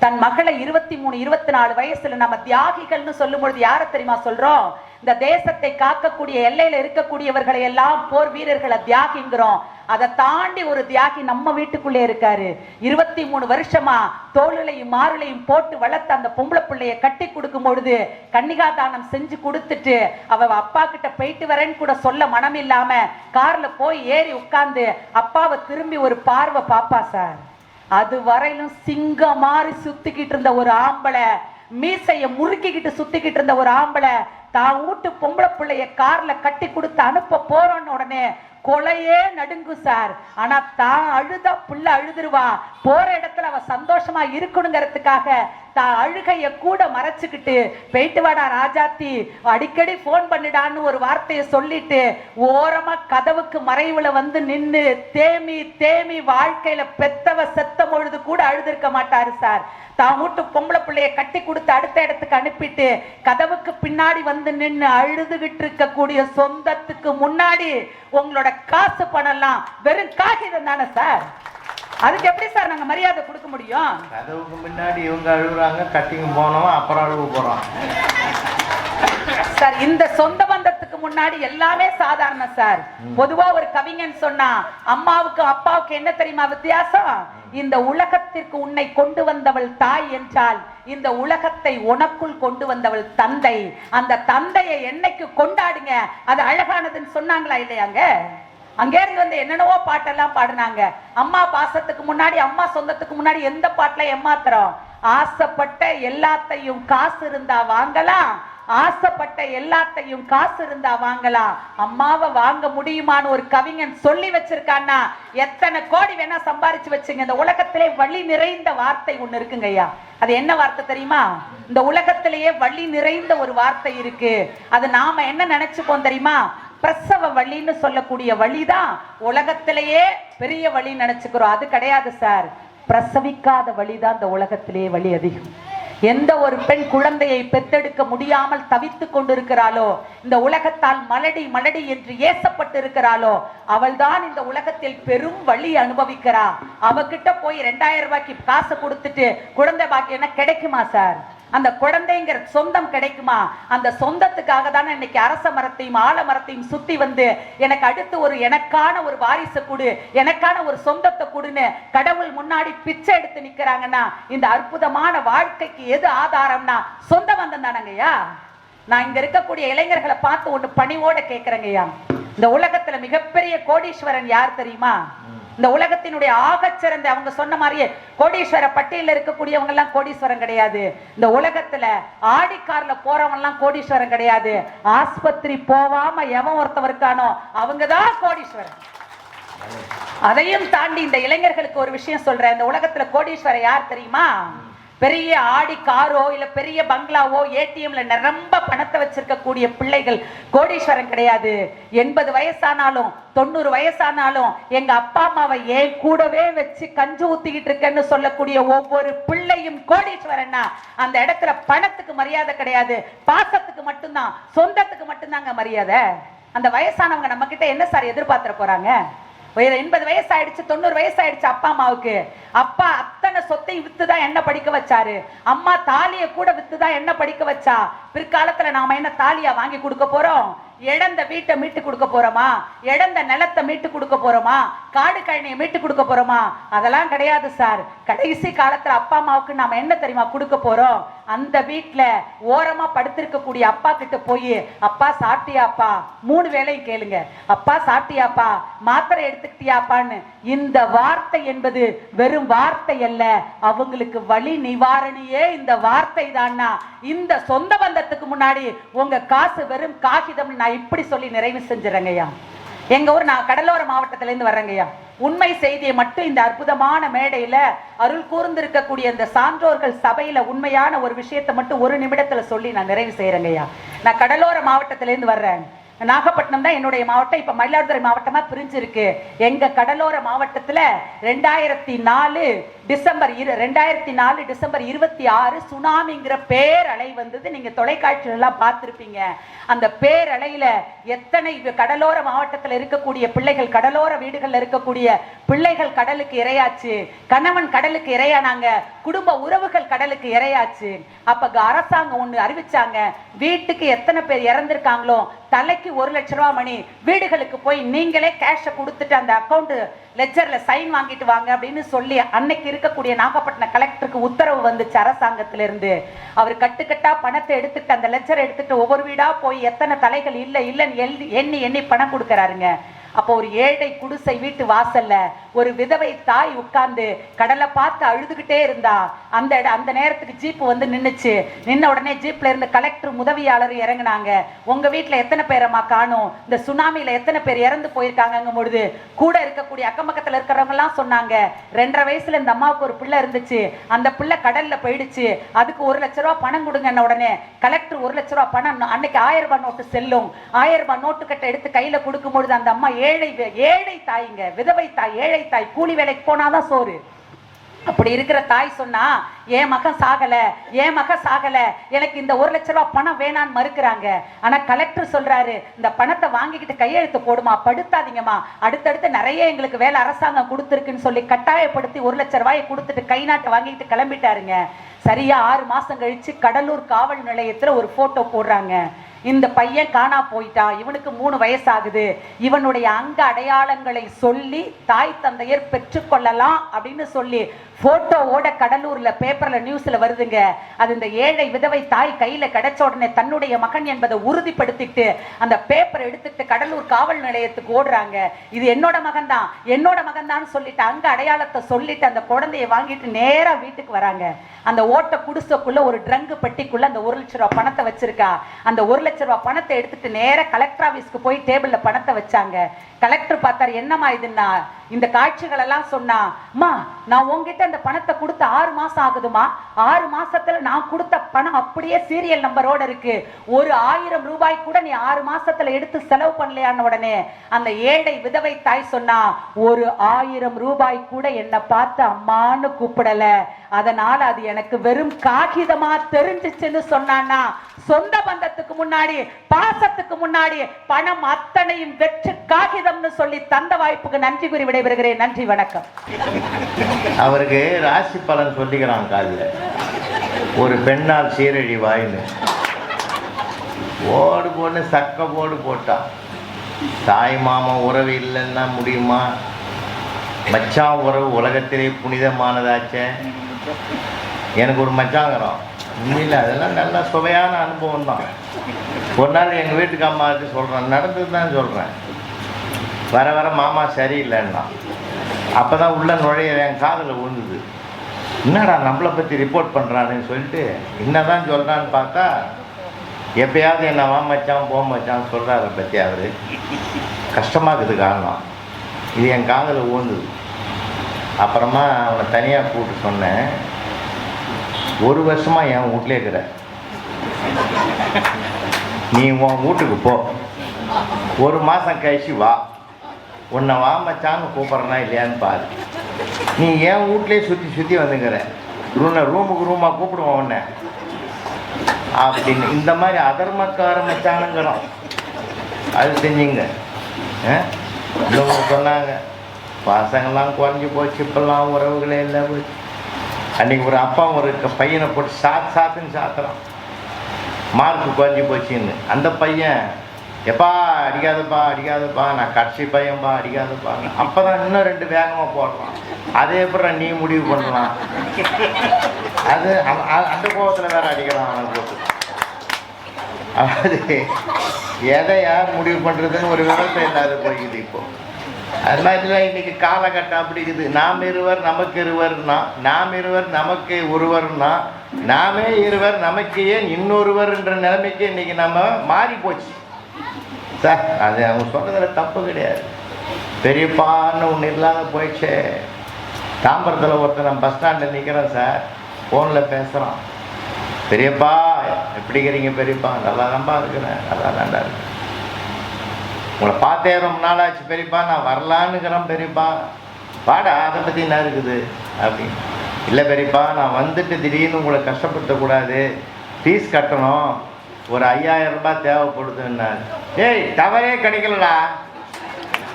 தன் மகளை இருபத்தி மூணு இருபத்தி நாலு வயசுல நம்ம தியாகிகள்னு சொல்லும் பொழுது யாரை தெரியுமா சொல்றோம்? இந்த தேசத்தை காக்கக்கூடிய எல்லையில இருக்கக்கூடியவர்களை எல்லாம் போர் வீரர்களை தியாகிங்கிறோம். அதை தாண்டி ஒரு தியாகி நம்ம வீட்டுக்குள்ளே இருக்காரு. இருபத்தி மூணு வருஷமா தோளுலையும் மாறுலையும் போட்டு வளர்த்த அந்த பொம்பளை பிள்ளைய கட்டி கொடுக்கும் பொழுது கன்னிகா தானம் செஞ்சு கொடுத்துட்டு அவ அப்பா கிட்ட போயிட்டு வரேன்னு கூட சொல்ல மனம் இல்லாம கார்ல போய் ஏறி உட்கார்ந்து அப்பாவை திரும்பி ஒரு பார்வை பாப்பா சார். அது வரையிலும் சிங்கம் மாதிரி சுத்திக்கிட்டு இருந்த ஒரு ஆம்பளை மீசைய முறுக்கிக்கிட்டு சுத்திக்கிட்டு இருந்த ஒரு ஆம்பளை தான் வீட்டு பொம்பளை பிள்ளைய கார்ல கட்டி கொடுத்து அனுப்ப போறோன்னு உடனே கொலையே நடுங்கு சார் ஆனா தான் அழுத புள்ள அழுதுருவா. போற இடத்துல அவ சந்தோஷமா இருக்கணுங்கிறதுக்காக தான் அழுகைய கூட மறைச்சுக்கிட்டு போயிட்டு வாடா ராஜாத்தி அடிக்கடி ஃபோன் பண்ணிடான்னு ஒரு வார்த்தையை சொல்லிட்டு ஓரமா கதவுக்கு மறைவுல வந்து நின்னு தேமி தேமி வாழ்க்கையில பெத்தவ செத்த பொழுது கூட அழுதிருக்க மாட்டாரு சார். தான் வீட்டு பொம்பளை பிள்ளைய கட்டி கொடுத்து அடுத்த இடத்துக்கு அனுப்பிட்டு கதவுக்கு பின்னாடி வந்து நின்னு அழுதுகிட்டு இருக்கக்கூடிய சொந்தத்துக்கு முன்னாடி உங்களோட காசு பணம்லாம் வெறும் காகிதம் தானே சார்? அதுக்கு எப்படி சார் நாங்க மரியாதை கொடுக்க முடியும்? கதவுக்கு முன்னாடி இவங்க அழுகுறாங்க கட்டிங்க போனவன் அப்புறம் அழுக போறான். சார் இந்த சொந்த பந்தத்துக்கு முன்னாடி எல்லாமே சாதாரண சார். பொதுவா ஒரு கவிஞன் சொன்னா அம்மாவுக்கு அப்பாவுக்கு என்ன தெரியுமா வித்தியாசம்? இந்த உலகத்திற்கு உன்னை கொண்டு வந்தவள் தாய் என்றால் இந்த உலகத்தை உனக்குள் கொண்டு வந்தவள் தந்தை. அந்த தந்தையை என்னைக்கு கொண்டாடுங்க? அது அழகானதுன்னு சொன்னாங்களா இல்லையாங்க அங்கே இருந்து வந்து என்னென்னவோ பாட்டெல்லாம் பாடினாங்க. அம்மா பாசத்துக்கு முன்னாடி அம்மா சொந்தத்துக்கு முன்னாடி எந்த பாட்டுல ஏமாத்துறோம்? ஆசைப்பட்ட எல்லாத்தையும் காசு இருந்தா வாங்கலாம். ஆசைப்பட்ட எல்லாத்தையும் காசு இருந்தா வாங்கலாம். அம்மாவை வாங்க முடியுமான்னு ஒரு கவிஞன் சொல்லி வச்சிருக்கான்னா எத்தனை கோடி வேணா சம்பாரிச்சு வச்சுங்க. இந்த உலகத்திலே வழி நிறைந்த வார்த்தை ஒண்ணு இருக்குங்க ஐயா. அது என்ன வார்த்தை தெரியுமா? இந்த உலகத்திலேயே வழி நிறைந்த ஒரு வார்த்தை இருக்கு. அது நாம என்ன நினைச்சுப்போம் தெரியுமா? பிரசவ வழின்னு சொல்லக்கூடிய வழிதான் உலகத்திலேயே பெரிய வழி நினைச்சுக்கிறோம். அது கிடையாது சார். பிரசவிக்காத வழிதான் இந்த உலகத்திலேயே வழி அதிகம். எந்த ஒரு பெண் குழந்தையை பெத்தெடுக்க முடியாமல் தவித்து கொண்டிருக்கிறாளோ இந்த உலகத்தால் மலடி மலடி என்று ஏசப்பட்டு இருக்கிறாளோ அவள்தான் இந்த உலகத்தில் பெரும் வழி அனுபவிக்கிறா. அவகிட்ட போய் ரெண்டாயிரம் ரூபாய்க்கு காசு கொடுத்துட்டு குழந்தை பாக்கியம் கிடைக்குமா சார்? அந்த குழந்தைங்கிற சொந்தம் கிடைக்குமா? அந்த சொந்தத்துக்காக தானே இன்னைக்கு அரச மரத்தையும் ஆலமரத்தையும் சுத்தி வந்து எனக்கு அடுத்து ஒரு எனக்கான ஒரு வாரிசு கொடு எனக்கான ஒரு சொந்தத்தை கொடுன்னு கடவுள் முன்னாடி பிச்சை எடுத்து நிக்கிறாங்கன்னா இந்த அற்புதமான வாழ்க்கைக்கு எது ஆதாரம்னா சொந்த பந்தம் தானங்கய்யா? நான் இங்க இருக்கக்கூடிய இளைஞர்களை பார்த்து ஒண்ணு பணிவோட கேட்கிறேங்கய்யா இந்த உலகத்துல மிகப்பெரிய கோடீஸ்வரன் யார் தெரியுமா? இந்த உலகத்தினுடைய ஆகச்சிறந்த அவங்க சொன்ன மாதிரியே கோடீஸ்வர பட்டியல இருக்கக்கூடியவங்க எல்லாம் கோடீஸ்வரன் கிடையாது. இந்த உலகத்துல ஆடிக்கார்ல போறவங்க எல்லாம் கோடீஸ்வரன் கிடையாது. ஆஸ்பத்திரி போவாம எவன் ஒருத்தன் இருக்கானோ அவங்கதான் கோடீஸ்வரன். அதையும் தாண்டி இந்த இளைஞர்களுக்கு ஒரு விஷயம் சொல்றேன். இந்த உலகத்துல கோடீஸ்வரர் யார் தெரியுமா? பெரிய ஆடி காரோ இல்ல பெரிய பங்களாவோ ஏடிஎம்ல நிரம்ப பணத்தை வச்சிருக்கக்கூடிய பிள்ளைகள் கோடீஸ்வரன் கிடையாது. எண்பது வயசானாலும் தொண்ணூறு வயசானாலும் எங்க அப்பா அம்மாவை ஏன் கூடவே வச்சு கஞ்சி ஊத்திக்கிட்டு இருக்கேன்னு சொல்லக்கூடிய ஒவ்வொரு பிள்ளையும் கோடீஸ்வரன்னா அந்த இடத்துல பணத்துக்கு மரியாதை கிடையாது. பாசத்துக்கு மட்டும்தான் சொந்தத்துக்கு மட்டும்தாங்க மரியாதை. அந்த வயசானவங்க நம்ம கிட்ட என்ன சார் எதிர்பார்த்துட போறாங்க? எண்பது வயசு ஆயிடுச்சு தொண்ணூறு வயசு ஆயிடுச்சு அப்பா அம்மாவுக்கு. அப்பா அத்தனை சொத்தை வித்துதான் என்ன படிக்க வச்சாரு? அம்மா தாலியை கூட வித்துதான் என்ன படிக்க வச்சா? பிற்காலத்துல நாம என்ன தாலியா வாங்கி கொடுக்க போறோம்? இழந்த வீட்டை மீட்டு கொடுக்க போறோமா? இழந்த நிலத்தை மீட்டு கொடுக்க போறோமா? காடு கழனியை மீட்டு கொடுக்க போறோமா? அதெல்லாம் கிடையாது சார் கடைசி காலத்துல அப்பா அம்மாவுக்கு நாம என்ன தெரியுமா கொடுக்க போறோம்? அந்த வீட்டுல ஓரமா படுத்திருக்கக்கூடிய அப்பா கிட்ட போய் அப்பா சாப்பிட்டியாப்பா? மூணு வேலையும் கேளுங்க. அப்பா சாப்பிட்டியாப்பா? மாத்திரை எடுத்துக்கிட்டியாப்பான்னு? இந்த வார்த்தை என்பது வெறும் வார்த்தை அல்ல. அவங்களுக்கு வழி நிவாரணியே இந்த வார்த்தை தான்னா இந்த சொந்த பந்தத்துக்கு முன்னாடி உங்க காசு வெறும் காகிதம்னு நான் இப்படி சொல்லி நிறைவு செஞ்சுறேங்கய்யா எங்க ஊர் நான் கடலோர மாவட்டத்துல இருந்து வர்றேங்கய்யா. உண்மை செய்தியை மட்டும் இந்த அற்புதமான மேடையில அருள் கூர்ந்திருக்கக்கூடிய இந்த சான்றோர்கள் சபையில உண்மையான ஒரு விஷயத்தை மட்டும் ஒரு நிமிடத்துல சொல்லி நான் நிறைவு செய்கிறேங்கய்யா நான் கடலோர மாவட்டத்துல இருந்து வர்றேன். நாகப்பட்டினம் தான் என்னுடைய மாவட்டம். இப்ப மயிலாடுதுறை மாவட்டமா பிரிஞ்சிருக்கு. எங்க கடலோர மாவட்டத்துல ரெண்டாயிரத்தி நாலு டிசம்பர் இரு ரெண்டாயிரத்தி நாலு டிசம்பர் இருபத்தி ஆறு சுனாமிங்கிற பேரலை வந்தது. நீங்க தொலைக்காட்சியில பார்த்துருப்பீங்க. அந்த பேரலையில எத்தனை கடலோர மாவட்டத்தில் இருக்கக்கூடிய பிள்ளைகள் கடலோர வீடுகள்ல இருக்கக்கூடிய பிள்ளைகள் கடலுக்கு இரையாச்சு. கணவன் கடலுக்கு இரையானாங்க. குடும்ப உறவுகள் கடலுக்கு இரையாச்சு. அப்ப க- அரசாங்கம் ஒண்ணு அறிவிச்சாங்க. வீட்டுக்கு எத்தனை பேர் இறந்திருக்காங்களோ தலைக்கு ஒரு லட்ச ரூபா மணி வீடுகளுக்கு போய் நீங்களே கேஷை கொடுத்துட்டு அந்த அக்கௌண்ட் லெஜர்ல சைன் வாங்கிட்டு வாங்க அப்படின்னு சொல்லி அன்னைக்கு இருக்கக்கூடிய நாகப்பட்டினம் கலெக்டருக்கு உத்தரவு வந்துச்சு அரசாங்கத்துல இருந்து அவர் கட்டுக்கட்டா பணத்தை எடுத்துட்டு அந்த லெஜர் எடுத்துட்டு ஒவ்வொரு வீடா போய் எத்தனை தலைகள் இல்லை இல்லைன்னு எண்ணி எண்ணி பணம் கொடுக்கறாருங்க. அப்போ ஒரு ஏழை குடிசை வீட்டு வாசல்ல ஒரு விதவை தாய் உட்கார்ந்து கடலை பார்த்து அழுதுகிட்டே இருந்தா. அந்த இட- அந்த நேரத்துக்கு ஜீப் வந்து நின்னுச்சு. நின்ன உடனே ஜீப்ல இருந்து கலெக்டர் உதவியாளர் இறங்குனாங்க. உங்க வீட்டில் எத்தனை பேரம்மா காணும்? இந்த சுனாமியில எத்தனை பேர் இறந்து போயிருக்காங்கங்க பொழுது கூட இருக்கக்கூடிய அக்கம் பக்கத்துல இருக்கிறவங்க எல்லாம் சொன்னாங்க. ரெண்டரை வயசுல இந்த அம்மாவுக்கு ஒரு பிள்ளை இருந்துச்சு. அந்த பிள்ளை கடல்ல போயிடுச்சு. அதுக்கு ஒரு லட்ச ரூபா பணம் கொடுங்கன்ன உடனே கலெக்டர் ஒரு லட்ச ரூபா பணம் அன்னைக்கு ஆயிரம் ரூபாய் நோட்டு செல்லும். ஆயிரம் ரூபாய் நோட்டு கட்டை எடுத்து கையில கொடுக்கும் பொழுது அந்த அம்மா ஏழை ஏழை தாய்ங்க விதவை தாய் ஏழை தாய் கூலி வேலைக்கு போனாதான் சோறு? அப்படி இருக்கிற தாய் சொன்னா என் மகன் சாகல என் மகன் சாகல எனக்கு இந்த ஒரு லட்ச ரூபாய் பணம் வேணான்னு மறுக்கிறாங்க. ஆனா கலெக்டர் சொல்றாரு இந்த பணத்தை வாங்கிக்கிட்டு கையெழுத்து போடுமா படுத்தாதீங்கம்மா. அடுத்தடுத்து நிறைய எங்களுக்கு வேலை அரசாங்கம் கொடுத்துருக்குன்னு சொல்லி கட்டாயப்படுத்தி ஒரு லட்ச ரூபாயை கொடுத்துட்டு கை நாட்டை வாங்கிட்டு கிளம்பிட்டாருங்க. சரியா ஆறு மாசம் கழிச்சு கடலூர் காவல் நிலையத்துல ஒரு போட்டோ போடுறாங்க. இந்த பையன் காணா போயிட்டான் இவனுக்கு மூணு வயசாகுது இவனுடைய அங்க அடையாளங்களை சொல்லி தாய் தந்தையர் பெற்றுக்கொள்ளலாம் அப்படின்னு சொல்லி போட்டோவோட கடலூர்ல பேப்பர்ல நியூஸ்ல வருதுங்க. அது இந்த ஏழை விதவை தாய் கையில கிடைச்ச உடனே தன்னுடைய மகன் என்பதை உறுதிப்படுத்திட்டு அந்த பேப்பர் எடுத்துட்டு கடலூர் காவல் நிலையத்துக்கு ஓடுறாங்க. இது என்னோட மகன் தான் என்னோட மகன் தான் சொல்லிட்டு அங்க அடையாளத்தை சொல்லிட்டு அந்த குழந்தைய வாங்கிட்டு நேரா வீட்டுக்கு வராங்க. அந்த ஓட்ட குடிசைக்குள்ள ஒரு ட்ரங்கு பெட்டிக்குள்ள அந்த ஒரு லட்ச ரூபா பணத்தை வச்சிருக்கா. அந்த ஒரு லட்ச ரூபா பணத்தை எடுத்துட்டு நேரா கலெக்டர் ஆபீஸ்க்கு போய் டேபிள்ல பணத்தை வச்சாங்க. கலெக்டர் பார்த்தார் என்னம்மா இதுன்னா? இந்த காட்சிகள் எல்லாம் சொன்னா அம்மா நான் உங்ககிட்ட அந்த பணத்தை கொடுத்து ஆறு மாசம் ஆகுதுமா ஆறு மாசத்துல நான் கொடுத்த பணம் அப்படியே சீரியல் நம்பரோட இருக்கு. ஒரு ஆயிரம் ரூபாய் கூட நீ ஆறு மாசத்துல எடுத்து செலவு பண்ணலையான உடனே அந்த ஏழை விதவை தாய் சொன்னா ஒரு ஆயிரம் ரூபாய் கூட என்னை பார்த்து அம்மான்னு கூப்பிடல. அதனால அது எனக்கு வெறும் காகிதமா தெரிஞ்சிச்சுன்னு சொன்னான்னா சொந்த பந்தத்துக்கு முன்னாடி பாசத்துக்கு முன்னாடி பணம் அத்தனையும் வெற்று காகிதம் சொந்தம்னு சொல்லி தந்த வாய்ப்புக்கு நன்றி கூறி விடைபெறுகிறேன். நன்றி வணக்கம். அவருக்கு ராசி பலன் சொல்லிக்கிறான் காதில். ஒரு பெண்ணால் சீரழி வாயின்னு. ஓடு போட்டு சக்க போடு போட்டான் தாய் மாமா உறவு இல்லைன்னா முடியுமா? மச்சான் உறவு உலகத்திலே புனிதமானதாச்சே. எனக்கு ஒரு மச்சாங்கிறோம். உண்மையில் அதெல்லாம் நல்ல சுவையான அனுபவம் தான் ஒரு நாள் எங்கள் வீட்டுக்கு அம்மாவுக்கு சொல்கிறேன் நடந்தது தான் சொல்கிறேன் வர வர மாமா சரியில்லைன்னா அப்போ தான் உள்ள நுழைய என் காதில் விழுந்தது என்னடா நம்மளை பற்றி ரிப்போர்ட் பண்ணுறான்னு சொல்லிட்டு என்னதான் சொல்கிறான்னு பார்த்தா எப்பயாவது என்ன வாமச்சான் போமச்சான் சொல்கிறார பற்றி அவர். கஷ்டமாக இருக்குது காரணம். இது என் காதில் ஊந்துது. அப்புறமா அவனை தனியாக கூப்பிட்டு சொன்னேன். ஒரு வருஷமாக என் வீட்லேயே இருக்கிற. நீ உன் வீட்டுக்கு போ. ஒரு மாதம் கழிச்சு வா. உன்னை வா கூப்பிட்றனா இல்லையான்னு பாரு. நீ ஏன் வீட்லேயே சுற்றி சுற்றி வந்துங்கிற ரூனை ரூமுக்கு ரூமாக கூப்பிடுவோம் உன்னை. அப்படின்னு இந்த மாதிரி அதர்மக்கார மச்சானுங்கிறோம். அது செஞ்சீங்க. ஆ? சொன்னாங்க. பசங்கள்லாம் குறைஞ்சி போச்சு இப்பெல்லாம் உறவுகளே இல்லை போச்சு. அன்னைக்கு ஒரு அப்பா ஒரு க- பையனை போட்டு சாத்து சாத்துன்னு சாத்துறான். மார்க் குறைஞ்சி போச்சுன்னு. அந்த பையன் எப்பா அடிக்காதப்பா அடிக்காதப்பா நான் கடைசி பையன்பா அடிக்காதப்பா. அப்போ தான் இன்னும் ரெண்டு வேகமாக போடுறான் அதே அப்புறம் நீ முடிவு பண்ணலாம். அது அந்த கோபத்தில் வேற அடிக்கலாம் அவனுக்கு அதாவது எதை யார் முடிவு பண்ணுறதுன்னு ஒரு விவரத்தை இல்லாத போய்க்குது இப்போ. அது மாதிரிலாம் இன்னைக்கு காலகட்டம் அப்படி இருக்குது. நாம் இருவர் நமக்கு இருவர்னா நாம் இருவர் நமக்கு ஒருவர்னா நாமே இருவர் நமக்கு ஏன் இன்னொருவர்ன்ற நிலைமைக்கு இன்னைக்கு நம்ம மாறி போச்சு சார் அது அவங்க சொல்றதுல தப்பு கிடையாது. பெரியப்பான்னு ஒன்று இல்லாத போயிடுச்சே. தாம்பரத்தில் ஒருத்தர் நான் பஸ் ஸ்டாண்டில் நிற்கிறேன் சார். ஃபோனில் பேசுகிறான் பெரியப்பா எப்படி இருக்கிறீங்க பெரியப்பா? நல்லா தான்ப்பா இருக்கிறேன். நல்லா தாண்டா இருக்கேன். உங்களை பார்த்தே ரொம்ப நாள் ஆச்சு பெரியப்பா. நான் வரலான்னுக்கிறேன் பெரியப்பா. வாடா அதை பற்றி என்ன இருக்குது? அப்படின்னு. இல்லை பெரியப்பா நான் வந்துட்டு திடீர்னு உங்களை கஷ்டப்படுத்தக்கூடாது. ஃபீஸ் கட்டணும். ஒரு ஐயாயிரம் ரூபாய் தேவைப்படுதுன்னாரு ஏய் டவரே கிடைக்கலடா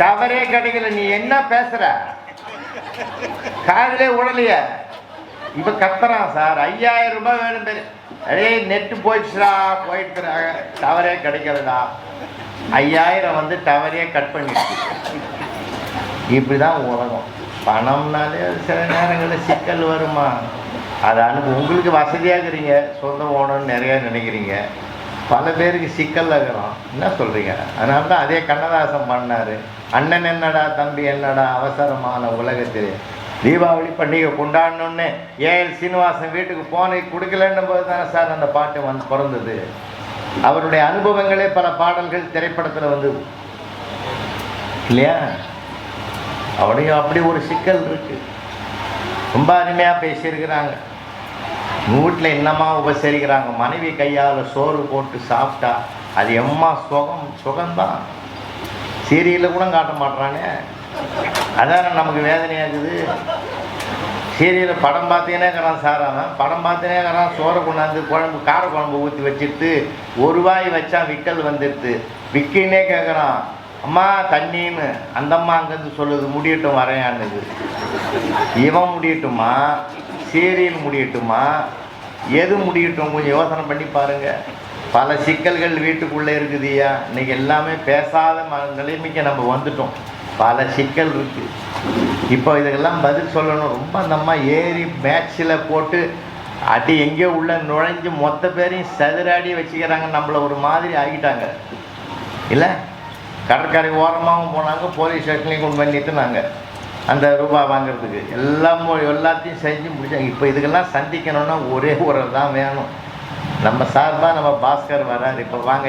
டவரே கிடைக்கல நீ என்ன பேசுற? காதலே உடலைய இப்ப கத்துறான் சார். ஐயாயிரம் ரூபாய் வேணும் பேரு. அடே நெட்டு போயிடுச்சுடா. போயிட்டு டவரே கிடைக்கலடா ஐயாயிரம் வந்து டவரே கட் பண்ணிடுச்சு இப்படிதான் உலகம். பணம்னாலே சில நேரங்களில் சிக்கல் வருமா? அதை அனுப்பு உங்களுக்கு வசதியாக இருக்கிறீங்க. சொந்தம் ஓணும்னு நிறையா நினைக்கிறீங்க. பல பேருக்கு சிக்கல்ல இருக்கிறோம். என்ன சொல்கிறீங்க அதனால தான் அதே கண்ணதாசன் பண்ணார். அண்ணன் என்னடா தம்பி என்னடா அவசரமான உலகத்தில் தீபாவளி பண்டிகை கொண்டாடணுன்னு ஏஎல் சீனிவாசன் வீட்டுக்கு போனை கொடுக்கலன்னும் போது தானே சார் அந்த பாட்டு வந்து பிறந்தது. அவருடைய அனுபவங்களே பல பாடல்கள் திரைப்படத்தில் வந்தது இல்லையா? அவனையும் அப்படி ஒரு சிக்கல் இருக்குது ரொம்ப அருமையாக பேசியிருக்கிறாங்க. வீட்டில் என்னம்மா உபசரிக்கிறாங்க? மனைவி கையால் சோறு போட்டு சாப்பிட்டா அது எம்மா சுகம்? சுகம்தான். சீரியலில் கூட காட்ட மாட்றானே. அதான நமக்கு வேதனையாக இருக்குது? சீரியலில் படம் பார்த்தீங்கன்னா இருக்கிறான் சார் அவன். படம் பார்த்தீங்கன்னா இருக்கிறான். சோறை கொண்டாந்து குழம்பு கார குழம்பு ஊற்றி வச்சுட்டு ஒரு வாய் வச்சா விக்கல் வந்துடுது விக்கின்னே கேட்குறான் அம்மா தண்ணின்னு. அந்தம்மா அங்கேருந்து சொல்லுது முடியட்டும் வரையான்னுது இவன் முடியட்டுமா? சீரியல் முடியட்டுமா? எது முடியட்டும்? கொஞ்சம் யோசனை பண்ணி பாருங்கள் பல சிக்கல்கள் வீட்டுக்குள்ளே இருக்குதுயா இன்றைக்கி எல்லாமே பேசாத ம- நிலைமைக்கு நம்ம வந்துட்டோம். பல சிக்கல் இருக்குது இப்போ இதுக்கெல்லாம் பதில் சொல்லணும். ரொம்ப அந்த அம்மா ஏறி மேட்ச்சில் போட்டு அடி எங்கேயோ உள்ள நுழைஞ்சு மொத்த பேரையும் சதுராடி வச்சுக்கிறாங்க. நம்மளை ஒரு மாதிரி ஆகிட்டாங்க இல்லை? கடற்கரை ஓரமாகவும் போனாங்க போலீஸ் ஸ்டேஷன்லேயும் கொண்டு போய் நிறுத்தினாங்க. அந்த ரூபாய் வாங்குறதுக்கு. எல்லாம் எல்லாத்தையும் செஞ்சு முடிச்சாங்க இப்போ இதுக்கெல்லாம் சந்திக்கணும்னா ஒரே ஒரு தான் வேணும். நம்ம சார்பாக நம்ம பாஸ்கர் வராது இப்போ வாங்க